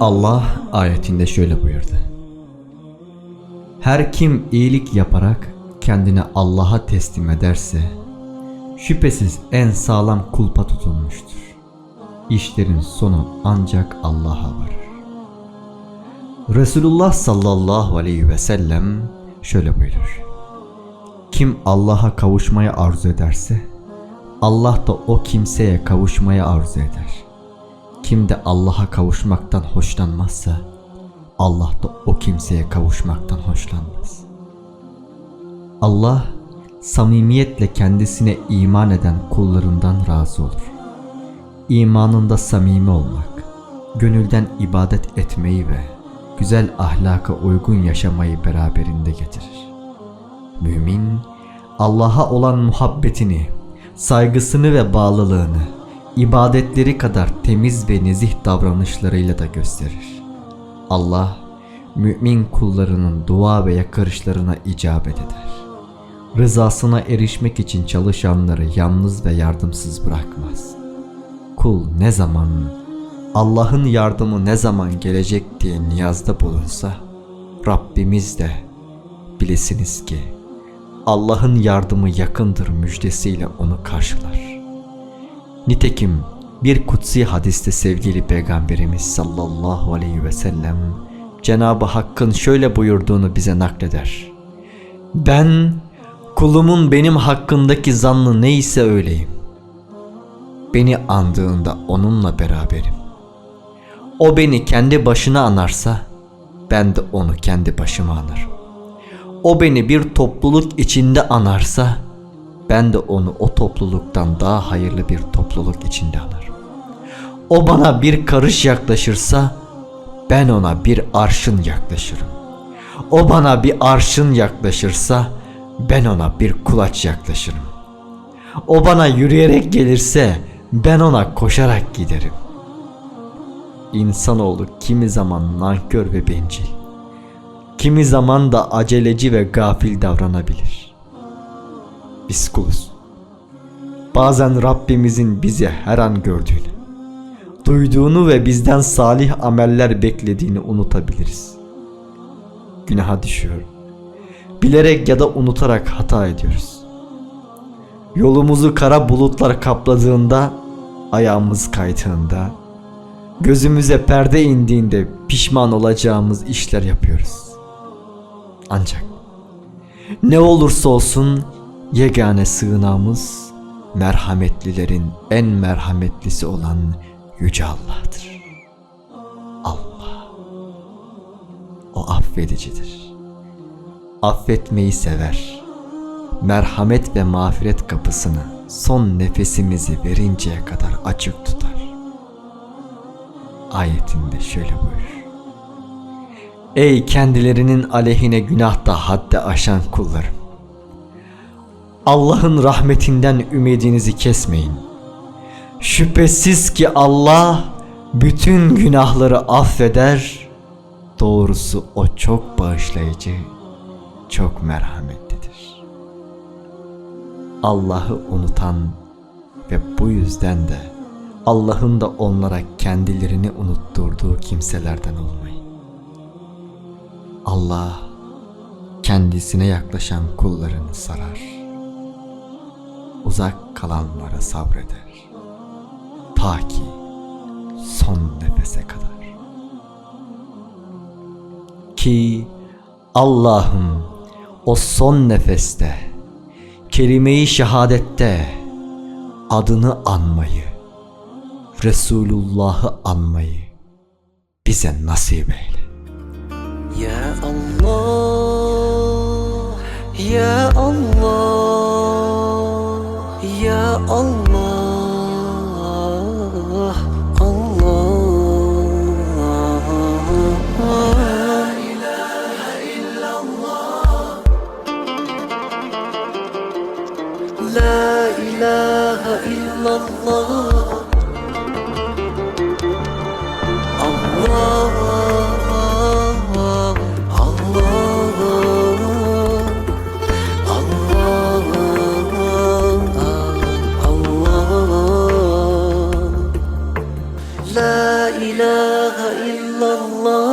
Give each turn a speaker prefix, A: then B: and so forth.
A: Allah ayetinde şöyle buyurdu. Her kim iyilik yaparak kendini Allah'a teslim ederse şüphesiz en sağlam kulpa tutulmuştur. İşlerin sonu ancak Allah'a varır. Resulullah sallallahu aleyhi ve sellem şöyle buyurur. Kim Allah'a kavuşmayı arzu ederse Allah da o kimseye kavuşmayı arzu eder. Kim de Allah'a kavuşmaktan hoşlanmazsa Allah da o kimseye kavuşmaktan hoşlanmaz. Allah samimiyetle kendisine iman eden kullarından razı olur. İmanında samimi olmak, gönülden ibadet etmeyi ve güzel ahlaka uygun yaşamayı beraberinde getirir. Mümin, Allah'a olan muhabbetini, saygısını ve bağlılığını ibadetleri kadar temiz ve nezih davranışlarıyla da gösterir. Allah, mümin kullarının dua ve yakarışlarına icabet eder. Rızasına erişmek için çalışanları yalnız ve yardımsız bırakmaz. Kul ne zaman, Allah'ın yardımı ne zaman gelecek diye niyazda bulunsa, Rabbimiz de bilesiniz ki Allah'ın yardımı yakındır müjdesiyle onu karşılar. Nitekim bir kutsi hadiste sevgili Peygamberimiz sallallahu aleyhi ve sellem Cenab-ı Hakk'ın şöyle buyurduğunu bize nakleder. Ben kulumun benim hakkındaki zannı neyse öyleyim. Beni andığında onunla beraberim. O beni kendi başına anarsa ben de onu kendi başıma anarım. O beni bir topluluk içinde anarsa ben de onu o topluluktan daha hayırlı bir topluluk içinde anarım. O bana bir karış yaklaşırsa ben ona bir arşın yaklaşırım. O bana bir arşın yaklaşırsa ben ona bir kulaç yaklaşırım. O bana yürüyerek gelirse ben ona koşarak giderim. İnsanoğlu kimi zaman nankör ve bencil, kimi zaman da aceleci ve gafil davranabilir. Biz kuluz. Bazen Rabbimizin bizi her an gördüğünü, duyduğunu ve bizden salih ameller beklediğini unutabiliriz. Günaha düşüyor. Bilerek ya da unutarak hata ediyoruz. Yolumuzu kara bulutlar kapladığında, ayağımız kaydığında, gözümüze perde indiğinde pişman olacağımız işler yapıyoruz. Ancak ne olursa olsun yegane sığınağımız merhametlilerin en merhametlisi olan Yüce Allah'tır. Allah. O affedicidir. Affetmeyi sever. Merhamet ve mağfiret kapısını son nefesimizi verinceye kadar açık tutar. Ayetinde şöyle buyurur. Ey kendilerinin aleyhine günahta haddi aşan kullarım. Allah'ın rahmetinden ümidinizi kesmeyin. Şüphesiz ki Allah bütün günahları affeder. Doğrusu o çok bağışlayıcı, çok merhametlidir. Allah'ı unutan ve bu yüzden de Allah'ın da onlara kendilerini unutturduğu kimselerden olmayın. Allah kendisine yaklaşan kullarını sarar. Uzak kalanlara sabreder. Ta ki son nefese kadar. Ki Allah'ım o son nefeste kelime-i şehadette adını anmayı, Resulullah'ı anmayı bize nasip eyle.
B: Ya Allah Ya Allah Ya Allah Allah La ilahe illallah. Allah إله إلا الله.